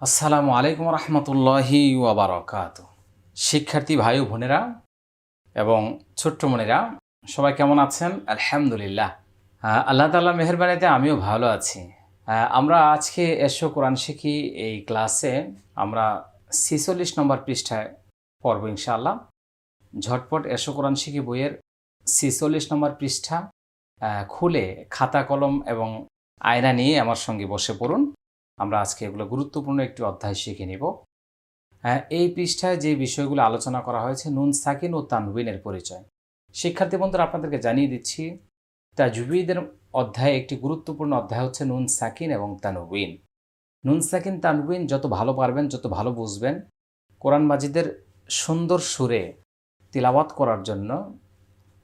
আসসালামু আলাইকুম রহমতুল্লাহি ওয়াবারকাত শিক্ষার্থী ভাই বোনেরা এবং ছোট্ট মনেরা সবাই কেমন আছেন? আলহামদুলিল্লাহ। আল্লাহ তাল্লাহ মেহরবানিতে আমিও ভালো আছি। আমরা আজকে এসো কোরআন শিখি এই ক্লাসে। আমরা ছিচল্লিশ নম্বর পৃষ্ঠায় পড়ব ইনশাআল্লাহ। ঝটপট এসো কোরআন শিখি বইয়ের ছিচল্লিশ নম্বর পৃষ্ঠা। খুলে খাতা, কলম এবং আয়না নিয়ে আমার সঙ্গে বসে পড়ুন। আমরা আজকে এগুলো গুরুত্বপূর্ণ একটি অধ্যায় শিখে নিব। হ্যাঁ এই পৃষ্ঠায় যে বিষয়গুলো আলোচনা করা হয়েছে, নুন সাকিন ও তানউইনের পরিচয়। শিক্ষার্থী বন্ধুরা, আপনাদেরকে জানিয়ে দিচ্ছি তা তাজবিদের অধ্যায়ে একটি গুরুত্বপূর্ণ অধ্যায় হচ্ছে নুন সাকিন এবং তানউইন নুন সাকিন তানউইন যত ভালো পারবেন, যত ভালো বুঝবেন, কোরআন মাজিদের সুন্দর সুরে তিলাওয়াত করার জন্য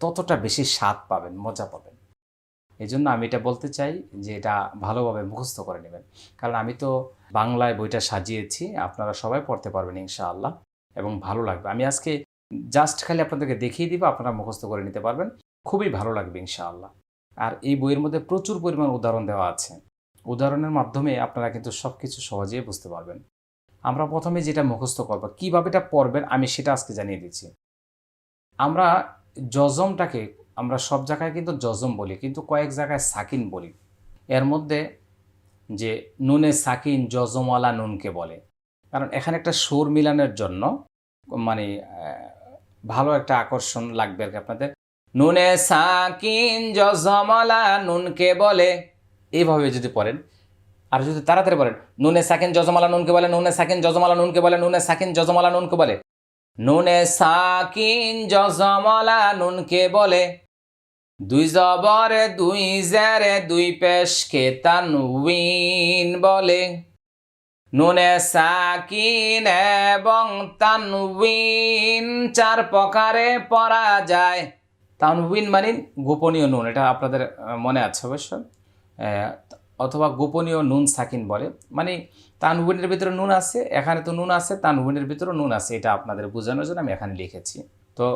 ততটা বেশি স্বাদ পাবেন, মজা পাবেন। এই জন্য আমি এটা বলতে চাই যে এটা ভালোভাবে মুখস্থ করে নেবেন। কারণ আমি তো বাংলায় বইটা সাজিয়েছি, আপনারা সবাই পড়তে পারবেন ইনশাআল্লাহ এবং ভালো লাগবে। আমি আজকে জাস্ট খালি আপনাদেরকে দেখিয়ে দিব, আপনারা মুখস্থ করে নিতে পারবেন। খুবই ভালো লাগবে ইনশাআল্লাহ। আর এই বইয়ের মধ্যে প্রচুর পরিমাণ উদাহরণ দেওয়া আছে। উদাহরণের মাধ্যমে আপনারা কিন্তু সব কিছু সহজেই বুঝতে পারবেন। আমরা প্রথমে যেটা মুখস্থ করব, কীভাবে এটা পড়বেন আমি সেটা আজকে জানিয়ে দিচ্ছি। আমরা জজমটাকে আমরা সব জায়গায় কিন্তু জজম বলি, কিন্তু কয়েক জায়গায় সাকিন বলি। এর মধ্যে যে নুনে সাকিন জজমওয়ালা নুনকে বলে। কারণ এখানে একটা সুর মিলানের জন্য মানে ভালো একটা আকর্ষণ লাগবে আর কি আপনাদের। নুনে সাকিন জজমওয়ালা নুনকে বলে, এইভাবে যদি পড়েন, আর যদি তাড়াতাড়ি পড়েন, নুনে সাকিন জজমালা নুনকে বলে, নুনে সাকিন জজমালা নুনকে বলে, নুনে সাকিন জজমালা নুনকে বলে। নুনে সাকিন জজমালা নুনকে বলে দুই জবরে, দুই জেরে, দুই পেশকে তানউইন বলে। নুনে সাকিন এবং তানউইন চার প্রকারে পড়া যায়। তানউইন মানে গোপনীয় নুন, এটা আপনাদের মনে আছে অবশ্য? অথবা গোপনীয় নুন সাকিন বলে। মানে তানউইনের ভিতরে নুন আছে, এখানে তো নুন আছে তানউইনের ভিতরে নুন আছে, এটা আপনাদের বোঝানোর জন্য আমি এখানে লিখেছি। তো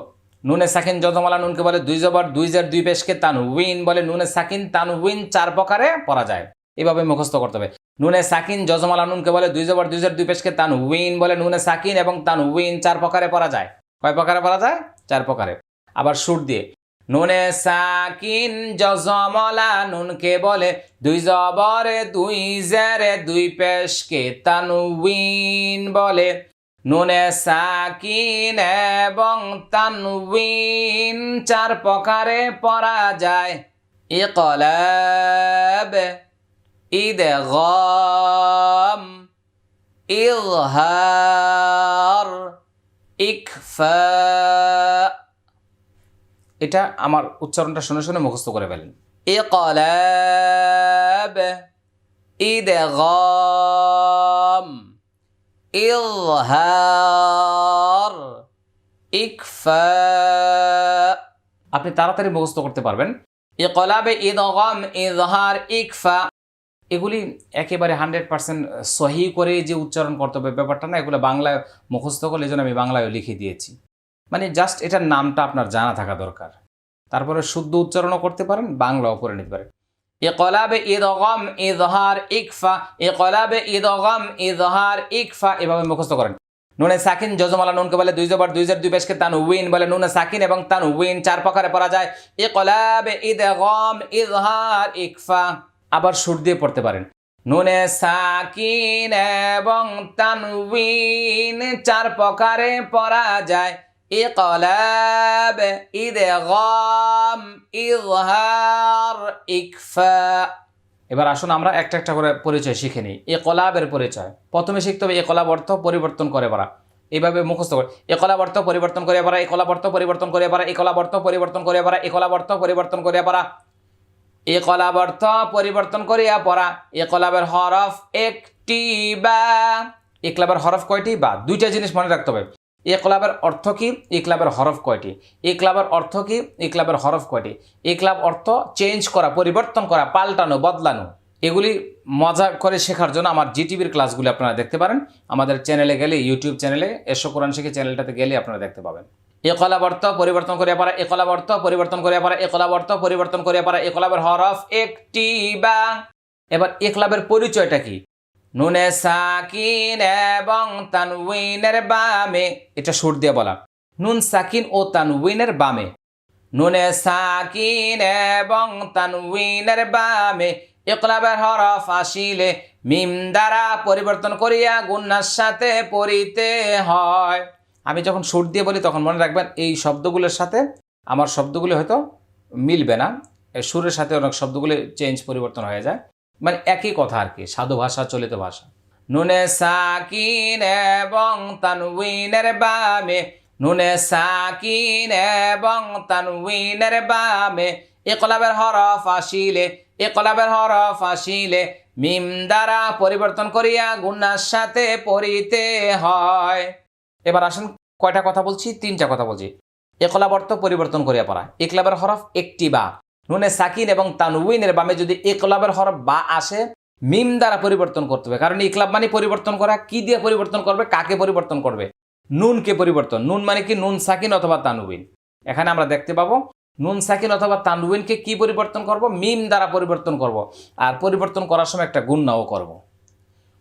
নুনে সাকিন যজমালা নুনকে বলে দুই জবর, দুই জের, দুই পেশকে তানউইন বলে নুনে সাকিন তানউইন চার প্রকারে পড়া যায়। এভাবে মুখস্থ করতে হবে। নুনে সাকিন যজমালা নুনকে বলে দুই জবর, দুই জের, দুই পেশকে তানউইন বলে নুনে সাকিন এবং তানউইন চার প্রকারে পড়া যায়। কয় প্রকারে পড়া যায়? চার প্রকারে। আবার সুর দিয়ে, নুনে সাকিন জজমলা নুনকে বলে দুই জবরে, দুই জেরে, দুই পেশকে তানউইন বলে নুনে সাকিন এবং তানউইন চার প্রকারে পড়া যায়। ইকলাব, ইদগাম, ইজহার ইকফা এটা আমার উচ্চারণটা শুনে শুনে মুখস্থ করে ফেলেন। ইকলাব, ইদগাম ইকফা। আপনি তাড়াতাড়ি মুখস্থ করতে পারবেন। ইকলাবে ইদগাম, ইজহার, ইকফা। এগুলি একেবারে হান্ড্রেড পার্সেন্ট সহি করে যে উচ্চারণ করতে হবে ব্যাপারটা না, এগুলো বাংলায় মুখস্থ করলে এই জন্য আমি বাংলায় লিখে দিয়েছি। মানে জাস্ট এটার নামটা আপনার জানা থাকা দরকার। তারপরে শুদ্ধ উচ্চারণও করতে পারেন, বাংলাও করে নিতে পারেন। ইকলাবে ইদগম ইজহার ইকফা, ইকলাবে ইদগম ইজহার ইকফা এভাবে মুখস্থ করেন। নুনে সাকিন যজমালা নুনকে বলে দুই জবর, দুই জের, দুই পেশকে তান উইন বলে নুনে সাকিন এবং তান উইন চার প্রকারে পড়া যায়। ইকলাবে ইদগম ইজহার ইকফা, আবার সুর দিয়ে পড়তে পারেন। নুনে সাকিন এবং তানউইন চার প্রকারে পড়া যায়। ইকলাব ইদগাম ইজহার ইকফা এবার আসুন আমরা একটা একটা করে পরিচয় শিখে নিই। একলাবের পরিচয়। প্রথমে শিখতে হবে একলাব অর্থ পরিবর্তন করে পড়া এইভাবে মুখস্থ করে। একলাব অর্থ পরিবর্তন করে পড়া একলাব অর্থ পরিবর্তন করে পড়া একলাব অর্থ পরিবর্তন করে পড়া একলাব অর্থ পরিবর্তন করে পড়া একলাব অর্থ পরিবর্তন করিয়া পড়া। একলাবের হরফ একটি বা। একলাবের হরফ কয়টি? বা। দুইটা জিনিস মনে রাখতে হবে। একলাবের অর্থ কি? একলাবের হরফ কয়টি? এ ক্লাবের অর্থ কি? একলাবের হরফ কয়টি? এ ক্লাব অর্থ চেঞ্জ করা, পরিবর্তন করা, পাল্টানো, বদলানো। এগুলি মজা করে শেখার জন্য আমার জিটিভির ক্লাসগুলি আপনারা দেখতে পারেন। আমাদের চ্যানেলে গেলে ইউটিউব চ্যানেলে এসো কোরআন শিখে চ্যানেলটাতে গেলে আপনারা দেখতে পাবেন। একলাবর্ত পরিবর্তন করিয়া পারা একলাবর্ত পরিবর্তন করিয়া পারা একলাবর্ত পরিবর্তন করিয়া পারা একলাবের হরফ একটি বা এবার একলাবের পরিচয়টা কি? নুনে সাকিন এবং তানউইনের বামে, এটা সুর দিয়ে বলা। নুন সাকিন ও তানউইনের বামে। নুনে সাকিন এবং তানউইনের বামে, ইকলাবের হরফ আসিলে মিম দ্বারা পরিবর্তন করিয়া গুন্নার সাথে পড়িতে হয়। আমি যখন সুর দিয়ে বলি, তখন মনে রাখবেন এই শব্দগুলোর সাথে আমার শব্দগুলো হয়তো মিলবে না। সুরের সাথে অনেক শব্দগুলো চেঞ্জ পরিবর্তন হয়ে যায়। মানে একই কথা আর কি, সাধু ভাষা, চলিত ভাষা। নুনে সাকিন এবং তানউইনের বামে, নুনে সাকিন এবং তানউইনের বামে, একলাবের হরফ আসিলে, একলাবের হরফ আসিলে, মিম দ্বারা পরিবর্তন করিয়া গুন্নার সাথে পড়িতে হয়। এবার আসুন কয়টা কথা বলছি? তিনটা কথা বলছি। একলাব অর্থ পরিবর্তন করিয়া পড়া। একলাবের হরফ একটি বা। নুনে সাকিন এবং তানউইনের বামে যদি একলাবের হরফ বা আসে, মিম দ্বারা পরিবর্তন করতে হবে। কারণ ইকলাব মানে পরিবর্তন করা, কি দিয়ে পরিবর্তন করবে, কাকে পরিবর্তন করবে? নুনকে পরিবর্তন। নুন মানে কি? নুন সাকিন অথবা তানউইন। এখানে আমরা দেখতে পাবো, নুন সাকিন অথবা তানউইনকে কি পরিবর্তন করব? মিম দ্বারা পরিবর্তন করব। আর পরিবর্তন করার সময় একটা গুণনাও করব।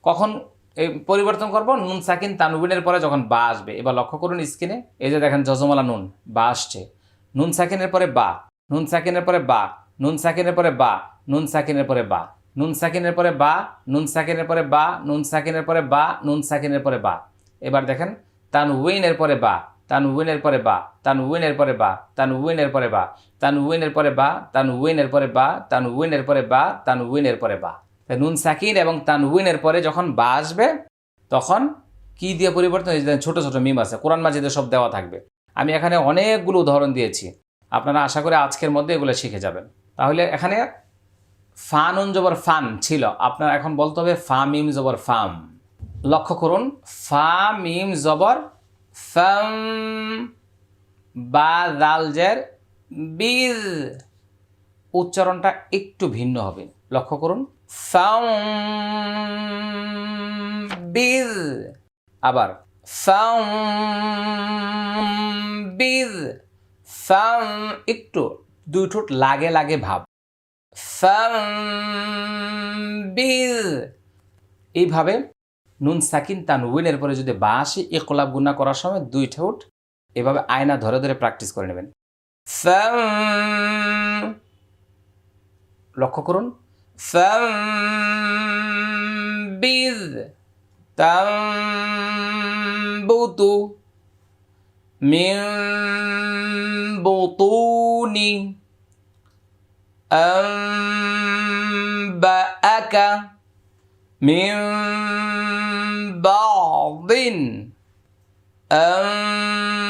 কখন এই পরিবর্তন করব? নুন সাকিন তানউইনের পরে যখন বা আসবে। এবার লক্ষ্য করুন স্ক্রিনে, এই যে দেখেন যজমালা নুন, বা আসছে। নুন সাকিনের পরে বা। নুন সাকিনের পরে বা নুন সাকিনের পরে বা নুন সাকিনের পরে বা নুন সাকিনের পরে বা নুন সাকিনের পরে বা নুন সাকিনের পরে বা নুন সাকিনের পরে বা এবার দেখেন তান উইনের পরে বা তান উইনের পরে বা তান উইনের পরে বা তান উইনের পরে বা তান উইনের পরে বা তান উইনের পরে বা তান উইনের পরে বা তান উইনের পরে বা নুন সাকিন এবং তান উইনের পরে যখন বা আসবে তখন কি দিয়ে পরিবর্তন হয়েছে ছোট ছোট মিম আছে কোরআন মাজিদে সব দেওয়া থাকবে আমি এখানে অনেকগুলো উদাহরণ দিয়েছি আপনারা আশা করে আজকের মধ্যে এগুলো শিখে যাবেন। তাহলে এখানে ফানুন জবর ফান ছিল। আপনার এখন বলতে হবে ফা মিম জবর ফাম। লক্ষ্য করুন, ফা মিম জবর ফাম বা দালজের বিদ উচ্চারণটা একটু ভিন্ন হবে। লক্ষ্য করুন, ফাম বিদ আবার ফাম বিদ ফাম একটু, দুই ঠোঁট লাগে লাগে ভাব। ফাম্বিল এইভাবে নুন সাকিন তানউইনের পরে যদি বা আসে একলাপ গুণা করার সময় দুই ঠোঁট এভাবে আয়না ধরে ধরে প্র্যাকটিস করে নেবেন। লক্ষ্য করুন। ফাম্বিল তাম্বুতু মিন বুতুনি أنبأك من بعض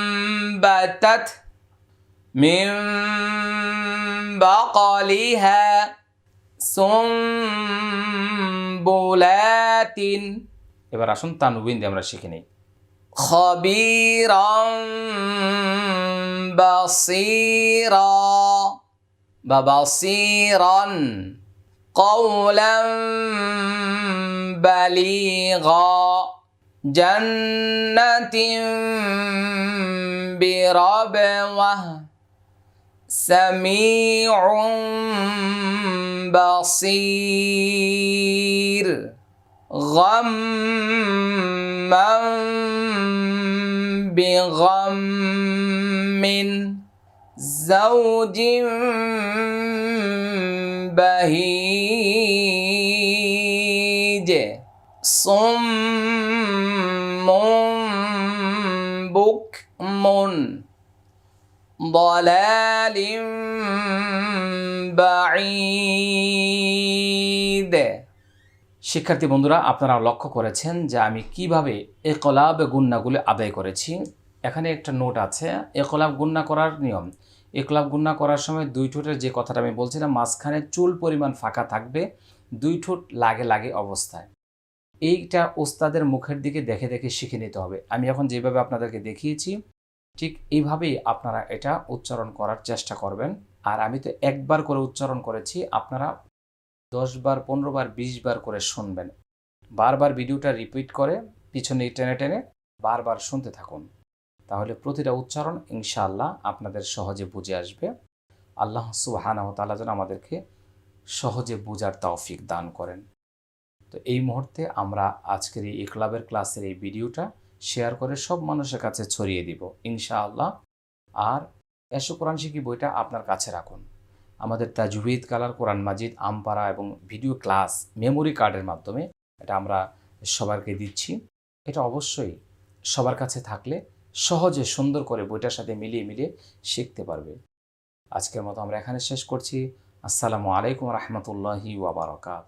أنبتت من بقلها سنبلات এবার আসুন তানবিন দিয়ে আমরা শিখে নিই خبيرا بصيرا ببصيرا قولا بليغا. جنة بربوة سميع بصير. غما بغم زوج بهيج صم بكم ضلال بعيد শিক্ষার্থী বন্ধুরা, আপনারা লক্ষ্য করেছেন যে আমি কীভাবে একলাব গুন্নাগুলি আদায় করেছি? এখানে একটা নোট আছে, একলাব গুন্না করার নিয়ম। একলাব গুন্না করার সময় দুই ঠোঁটের যে কথাটা আমি বলছিলাম, মাঝখানে চুল পরিমাণ ফাঁকা থাকবে, দুই ঠোঁট লাগে লাগে অবস্থায়। এইটা ওস্তাদের মুখের দিকে দেখে দেখে শিখে নিতে হবে। আমি এখন যেভাবে আপনাদেরকে দেখিয়েছি, ঠিক এইভাবেই আপনারা এটা উচ্চারণ করার চেষ্টা করবেন। আর আমি তো একবার করে উচ্চারণ করেছি, আপনারা দশ বার পনেরো বার বিশ বার করে শুনবেন। বারবার ভিডিওটা রিপিট করে পিছনে টেনে টেনে বারবার শুনতে থাকুন। তাহলে প্রতিটা উচ্চারণ ইনশাআল্লাহ আপনাদের সহজে বুঝে আসবে। আল্লাহ সুবাহানাহ তালা যেন আমাদেরকে সহজে বোঝার তৌফিক দান করেন। তো এই মুহূর্তে আমরা আজকের এই ক্লাবের ক্লাসের এই ভিডিওটা শেয়ার করে সব মানুষের কাছে ছড়িয়ে দিব ইনশাআল্লাহ। আর এসো কোরআন শিখি বইটা আপনার কাছে রাখুন। আমাদের তাজুহিদ কালার, কোরআন মাজিদ আমপারা এবং ভিডিও ক্লাস মেমোরি কার্ডের মাধ্যমে এটা আমরা সবারকে দিচ্ছি। এটা অবশ্যই সবার কাছে থাকলে সহজে সুন্দর করে বইটার সাথে মিলিয়ে মিলিয়ে শিখতে পারবে। আজকের মতো আমরা এখানে শেষ করছি। আসসালামু আলাইকুম রহমতুল্লাহি ওয়াবারকাত